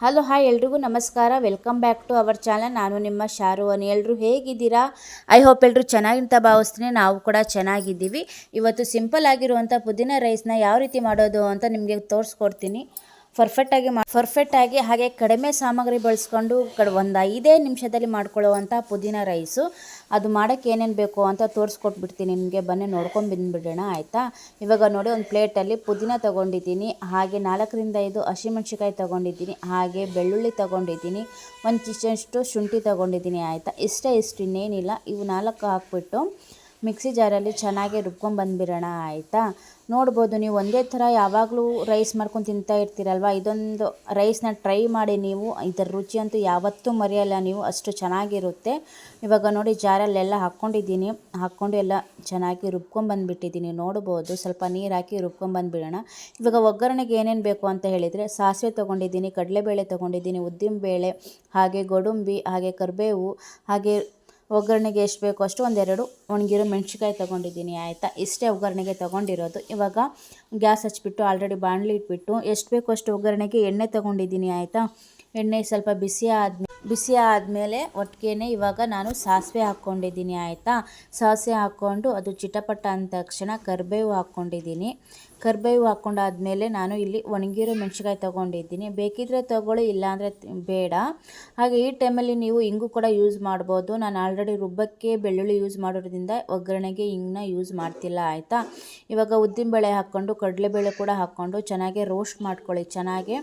Hello, hi ಎಲ್ರಿಗೂ ನಮಸ್ಕಾರ. Welcome back to our channel ನಾನು ನಿಮ್ಮ ಶಾರುವನ್ ಎಲ್ಲರೂ ಹೇಗಿದ್ದೀರಾ? ಐ ಹೋಪ್ ಎಲ್ಲರೂ ಚೆನ್ನಾಗಿಂತ ಭಾವಿಸ್ತೀನಿ. ನಾವು ಕೂಡ ಚೆನ್ನಾಗಿದ್ದೀವಿ. ಇವತ್ತು ಸಿಂಪಲ್ ಆಗಿರುವಂಥ ಪುದೀನ ರೈಸ್ನ ಯಾವ ರೀತಿ ಮಾಡೋದು ಅಂತ ನಿಮಗೆ ತೋರಿಸ್ಕೊಡ್ತೀನಿ. ಪರ್ಫೆಕ್ಟಾಗಿ ಮಾ ಪರ್ಫೆಕ್ಟಾಗಿ ಹಾಗೆ ಕಡಿಮೆ ಸಾಮಗ್ರಿ ಬಳಸ್ಕೊಂಡು ಕಡ್ ಒಂದು ಐದೇ ನಿಮಿಷದಲ್ಲಿ ಮಾಡ್ಕೊಳ್ಳುವಂಥ ಪುದೀನ ರೈಸು ಅದು ಮಾಡೋಕ್ಕೆ ಏನೇನು ಬೇಕು ಅಂತ ತೋರಿಸ್ಕೊಟ್ಬಿಡ್ತೀನಿ ನಿಮಗೆ. ಬನ್ನಿ ನೋಡ್ಕೊಂಡು ಬಂದುಬಿಡೋಣ, ಆಯಿತಾ? ಇವಾಗ ನೋಡಿ ಒಂದು ಪ್ಲೇಟಲ್ಲಿ ಪುದೀನ ತೊಗೊಂಡಿದ್ದೀನಿ. ಹಾಗೆ ನಾಲ್ಕರಿಂದ ಐದು ಹಸಿಮೆಣ್ಸಿಕಾಯಿ ತೊಗೊಂಡಿದ್ದೀನಿ. ಹಾಗೆ ಬೆಳ್ಳುಳ್ಳಿ ತೊಗೊಂಡಿದ್ದೀನಿ. ಒಂದು ಚಿಚ್ಚಷ್ಟು ಶುಂಠಿ ತೊಗೊಂಡಿದ್ದೀನಿ, ಆಯಿತಾ? ಇಷ್ಟೇ ಇಷ್ಟು ಇನ್ನೇನಿಲ್ಲ. ಇವು ನಾಲ್ಕು ಹಾಕ್ಬಿಟ್ಟು ಮಿಕ್ಸಿ ಜಾರಲ್ಲಿ ಚೆನ್ನಾಗಿ ರುಬ್ಕೊಂಡ್ಬಂದ್ಬಿಡೋಣ ಆಯಿತಾ? ನೋಡ್ಬೋದು, ನೀವು ಒಂದೇ ಥರ ಯಾವಾಗಲೂ ರೈಸ್ ಮಾಡ್ಕೊಂಡು ತಿಂತಾ ಇರ್ತೀರಲ್ವ? ಇದೊಂದು ರೈಸ್ನ ಟ್ರೈ ಮಾಡಿ ನೀವು, ಇದರ ರುಚಿ ಅಂತೂ ಯಾವತ್ತೂ ಮರೆಯಲ್ಲ ನೀವು, ಅಷ್ಟು ಚೆನ್ನಾಗಿರುತ್ತೆ. ಇವಾಗ ನೋಡಿ, ಜಾರಲ್ಲೆಲ್ಲ ಹಾಕ್ಕೊಂಡಿದ್ದೀನಿ. ಹಾಕ್ಕೊಂಡು ಎಲ್ಲ ಚೆನ್ನಾಗಿ ರುಬ್ಕೊಂಡ್ಬಂದ್ಬಿಟ್ಟಿದ್ದೀನಿ ನೋಡ್ಬೋದು, ಸ್ವಲ್ಪ ನೀರು ಹಾಕಿ ರುಬ್ಕೊಂಡ್ಬಂದ್ಬಿಡೋಣ ಇವಾಗ ಒಗ್ಗರಣೆಗೆ ಏನೇನು ಬೇಕು ಅಂತ ಹೇಳಿದರೆ, ಸಾಸಿವೆ ತೊಗೊಂಡಿದ್ದೀನಿ, ಕಡಲೆಬೇಳೆ ತೊಗೊಂಡಿದ್ದೀನಿ, ಉದ್ದಿನಬೇಳೆ, ಹಾಗೆ ಗೋಡಂಬಿ, ಹಾಗೆ ಕರಿಬೇವು, ಹಾಗೆ ಒಗ್ಗರಣೆಗೆ ಎಷ್ಟು ಬೇಕೋ ಅಷ್ಟು ಒಂದೆರಡು ಒಣಗಿರೋ ಮೆಣ್ಸಿಕಾಯಿ ತೊಗೊಂಡಿದ್ದೀನಿ, ಆಯಿತಾ? ಇಷ್ಟೇ ಒಗ್ಗರಣೆಗೆ ತೊಗೊಂಡಿರೋದು. ಇವಾಗ ಗ್ಯಾಸ್ ಹಚ್ಚಿಬಿಟ್ಟು, ಆಲ್ರೆಡಿ ಬಾಣಲಿ ಇಟ್ಬಿಟ್ಟು, ಎಷ್ಟು ಬೇಕೋ ಅಷ್ಟು ಒಗ್ಗರಣೆಗೆ ಎಣ್ಣೆ ತೊಗೊಂಡಿದ್ದೀನಿ, ಆಯಿತಾ? ಎಣ್ಣೆ ಸ್ವಲ್ಪ ಬಿಸಿ ಆದ್ಮೇಲೆ ಬಿಸಿ ಆದಮೇಲೆ ಒಟ್ಟಿಗೆ ಇವಾಗ ನಾನು ಸಾಸಿವೆ ಹಾಕ್ಕೊಂಡಿದ್ದೀನಿ, ಆಯಿತಾ? ಸಾಸಿವೆ ಹಾಕ್ಕೊಂಡು ಅದು ಚಿಟಪಟ ಅಂದ ತಕ್ಷಣ ಕರಿಬೇವು ಹಾಕ್ಕೊಂಡಿದ್ದೀನಿ. ಕರಿಬೇವು ಹಾಕ್ಕೊಂಡಾದ್ಮೇಲೆ ನಾನು ಇಲ್ಲಿ ಒಣಗಿರೋ ಮೆಣಸಿನ್ಕಾಯಿ ತೊಗೊಂಡಿದ್ದೀನಿ. ಬೇಕಿದ್ದರೆ ತೊಗೊಳ್ಳಿ, ಇಲ್ಲಾಂದರೆ ಬೇಡ. ಹಾಗೆ ಈ ಟೈಮಲ್ಲಿ ನೀವು ಇಂಗು ಕೂಡ ಯೂಸ್ ಮಾಡ್ಬೋದು. ನಾನು ಆಲ್ರೆಡಿ ರುಬ್ಬಕ್ಕೆ ಬೆಳ್ಳುಳ್ಳಿ ಯೂಸ್ ಮಾಡೋದ್ರಿಂದ ಒಗ್ಗರಣೆಗೆ ಹಿಂಗನ್ನ ಯೂಸ್ ಮಾಡ್ತಿಲ್ಲ, ಆಯಿತಾ? ಇವಾಗ ಉದ್ದಿನಬೇಳೆ ಹಾಕ್ಕೊಂಡು, ಕಡಲೆಬೇಳೆ ಕೂಡ ಹಾಕ್ಕೊಂಡು ಚೆನ್ನಾಗಿ ರೋಸ್ಟ್ ಮಾಡ್ಕೊಳ್ಳಿ, ಚೆನ್ನಾಗಿ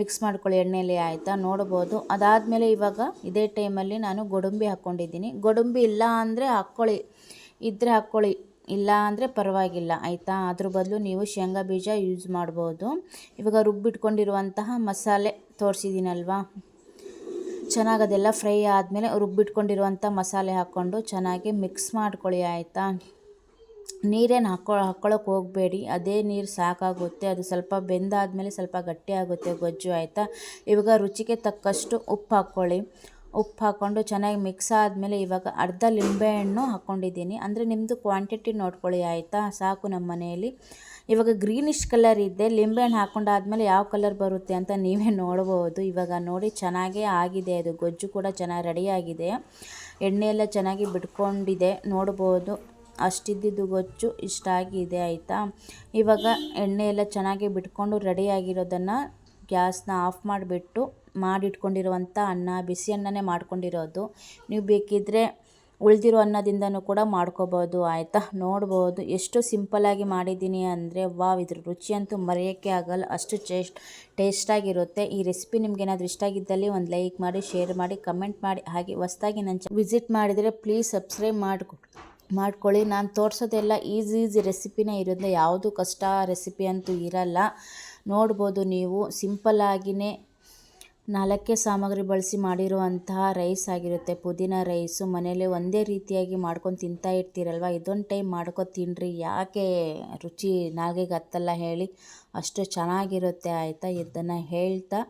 ಮಿಕ್ಸ್ ಮಾಡ್ಕೊಳ್ಳಿ ಎಣ್ಣೆಯಲ್ಲಿ ಆಯಿತಾ? ನೋಡ್ಬೋದು. ಅದಾದಮೇಲೆ ಇವಾಗ ಇದೇ ಟೈಮಲ್ಲಿ ನಾನು ಗೋಡಂಬಿ ಹಾಕ್ಕೊಂಡಿದ್ದೀನಿ ಗೊಡಂಬಿ ಇಲ್ಲ ಅಂದರೆ ಹಾಕ್ಕೊಳ್ಳಿ. ಇದ್ದರೆ ಹಾಕ್ಕೊಳ್ಳಿ. ಇಲ್ಲ ಅಂದರೆ ಪರವಾಗಿಲ್ಲ, ಆಯಿತಾ? ಅದ್ರ ಬದಲು ನೀವು ಶೇಂಗಾ ಬೀಜ ಯೂಸ್ ಮಾಡ್ಬೋದು. ಇವಾಗ ರುಬ್ಬಿಟ್ಕೊಂಡಿರುವಂತಹ ಮಸಾಲೆ ತೋರಿಸಿದ್ದೀನಲ್ವಾ ಚೆನ್ನಾಗಿ ಅದೆಲ್ಲ ಫ್ರೈ ಆದಮೇಲೆ ರುಬ್ಬಿಟ್ಕೊಂಡಿರುವಂಥ ಮಸಾಲೆ ಹಾಕ್ಕೊಂಡು ಚೆನ್ನಾಗಿ ಮಿಕ್ಸ್ ಮಾಡ್ಕೊಳ್ಳಿ, ಆಯಿತಾ? ನೀರೇನು ಹಾಕ್ಕೊ ಹಾಕ್ಕೊಳಕ್ಕೆ ಹೋಗಬೇಡಿ. ಅದೇ ನೀರು ಸಾಕಾಗುತ್ತೆ. ಅದು ಸ್ವಲ್ಪ ಬೆಂದಾದಮೇಲೆ ಸ್ವಲ್ಪ ಗಟ್ಟಿ ಆಗುತ್ತೆ ಗೊಜ್ಜು, ಆಯಿತಾ? ಇವಾಗ ರುಚಿಗೆ ತಕ್ಕಷ್ಟು ಉಪ್ಪು ಹಾಕ್ಕೊಳ್ಳಿ. ಉಪ್ಪು ಹಾಕ್ಕೊಂಡು ಚೆನ್ನಾಗಿ ಮಿಕ್ಸ್ ಆದಮೇಲೆ ಇವಾಗ ಅರ್ಧ ಲಿಂಬೆಹಣ್ಣು ಹಾಕ್ಕೊಂಡಿದ್ದೀನಿ ಅಂದರೆ ನಿಮ್ಮದು ಕ್ವಾಂಟಿಟಿ ನೋಡ್ಕೊಳ್ಳಿ ಆಯಿತಾ? ಸಾಕು ನಮ್ಮ ಮನೆಯಲ್ಲಿ. ಇವಾಗ ಗ್ರೀನಿಶ್ ಕಲರ್ ಇದೆ. ಲಿಂಬೆಹಣ್ಣು ಹಾಕ್ಕೊಂಡಾದ್ಮೇಲೆ ಯಾವ ಕಲರ್ ಬರುತ್ತೆ ಅಂತ ನೀವೇ ನೋಡ್ಬೋದು. ಇವಾಗ ನೋಡಿ ಚೆನ್ನಾಗೇ ಆಗಿದೆ ಅದು. ಗೊಜ್ಜು ಕೂಡ ಚೆನ್ನಾಗಿ ರೆಡಿಯಾಗಿದೆ ಎಣ್ಣೆ ಎಲ್ಲ ಚೆನ್ನಾಗಿ ಬಿಟ್ಕೊಂಡಿದೆ. ನೋಡ್ಬೋದು. ಅಷ್ಟಿದ್ದಿದ್ದು ಗೊಜ್ಜು ಇಷ್ಟಾಗಿದೆ ಆಯಿತಾ? ಇವಾಗ ಎಣ್ಣೆ ಎಲ್ಲ ಚೆನ್ನಾಗಿ ಬಿಟ್ಕೊಂಡು ರೆಡಿಯಾಗಿರೋದನ್ನು ಗ್ಯಾಸ್ನ ಆಫ್ ಮಾಡಿಬಿಟ್ಟು ಮಾಡಿಟ್ಕೊಂಡಿರುವಂಥ ಅನ್ನ, ಬಿಸಿ ಅನ್ನನೇ ಮಾಡ್ಕೊಂಡಿರೋದು. ನೀವು ಬೇಕಿದ್ದರೆ ಉಳಿದಿರೋ ಅನ್ನದಿಂದನೂ ಕೂಡ ಮಾಡ್ಕೋಬೋದು, ಆಯಿತಾ? ನೋಡ್ಬೋದು. ಎಷ್ಟು ಸಿಂಪಲ್ಲಾಗಿ ಮಾಡಿದ್ದೀನಿ ಅಂದರೆ, ವಾವ್, ಇದ್ರ ರುಚಿ ಅಂತೂ ಮರೆಯೋಕ್ಕೆ ಆಗಲ್ಲ. ಅಷ್ಟು ಟೇಸ್ಟ್, ಟೇಸ್ಟಾಗಿರುತ್ತೆ. ಈ ರೆಸಿಪಿ ನಿಮ್ಗೇನಾದರೂ ಇಷ್ಟ ಆಗಿದ್ದಲ್ಲಿ ಒಂದು ಲೈಕ್ ಮಾಡಿ, ಶೇರ್ ಮಾಡಿ, ಕಮೆಂಟ್ ಮಾಡಿ. ಹಾಗೆ ಹೊಸ್ದಾಗಿ ನನ್ನ ವಿಸಿಟ್ ಮಾಡಿದರೆ ಪ್ಲೀಸ್ ಸಬ್ಸ್ಕ್ರೈಬ್ ಮಾಡಿಕೊ, ಮಾಡ್ಕೊಳ್ಳಿ. ನಾನು ತೋರಿಸೋದೆಲ್ಲ ಈಸಿ ಈಸಿ ರೆಸಿಪಿನೇ ಇರೋದ್ರಿಂದ ಯಾವುದು ಕಷ್ಟ ರೆಸಿಪಿ ಅಂತೂ ಇರಲ್ಲ. ನೋಡ್ಬೋದು ನೀವು. ಸಿಂಪಲ್ಲಾಗಿಯೇ ನಾಲ್ಕೇ ಸಾಮಗ್ರಿ ಬಳಸಿ ಮಾಡಿರುವಂತಹ ರೈಸ್ ಆಗಿರುತ್ತೆ. ಪುದೀನ ರೈಸು ಮನೇಲಿ ಒಂದೇ ರೀತಿಯಾಗಿ ಮಾಡ್ಕೊಂಡು ತಿಂತಾ ಇರ್ತೀರಲ್ವ? ಇದೊಂದು ಟೈಮ್ ಮಾಡ್ಕೊ ತಿನ್ನಿರಿ ಯಾಕೆ ರುಚಿ ನಾಲ್ಗೆಗೆ ಹತ್ತಲ್ಲ ಹೇಳಿ. ಅಷ್ಟು ಚೆನ್ನಾಗಿರುತ್ತೆ ಆಯಿತಾ? ಇದನ್ನು ಹೇಳ್ತಾ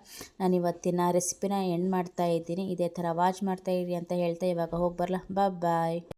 ನಾನು ಇವತ್ತಿನ ರೆಸಿಪಿನ ಎಂಡ್ ಮಾಡ್ತಾ ಇದ್ದೀನಿ. ಇದೇ ಥರ ವಾಚ್ ಮಾಡ್ತಾ ಇರಿ ಅಂತ ಹೇಳ್ತಾ ಇವಾಗ ಹೋಗಿ ಬರಲ್ಲ ಬಾಯ್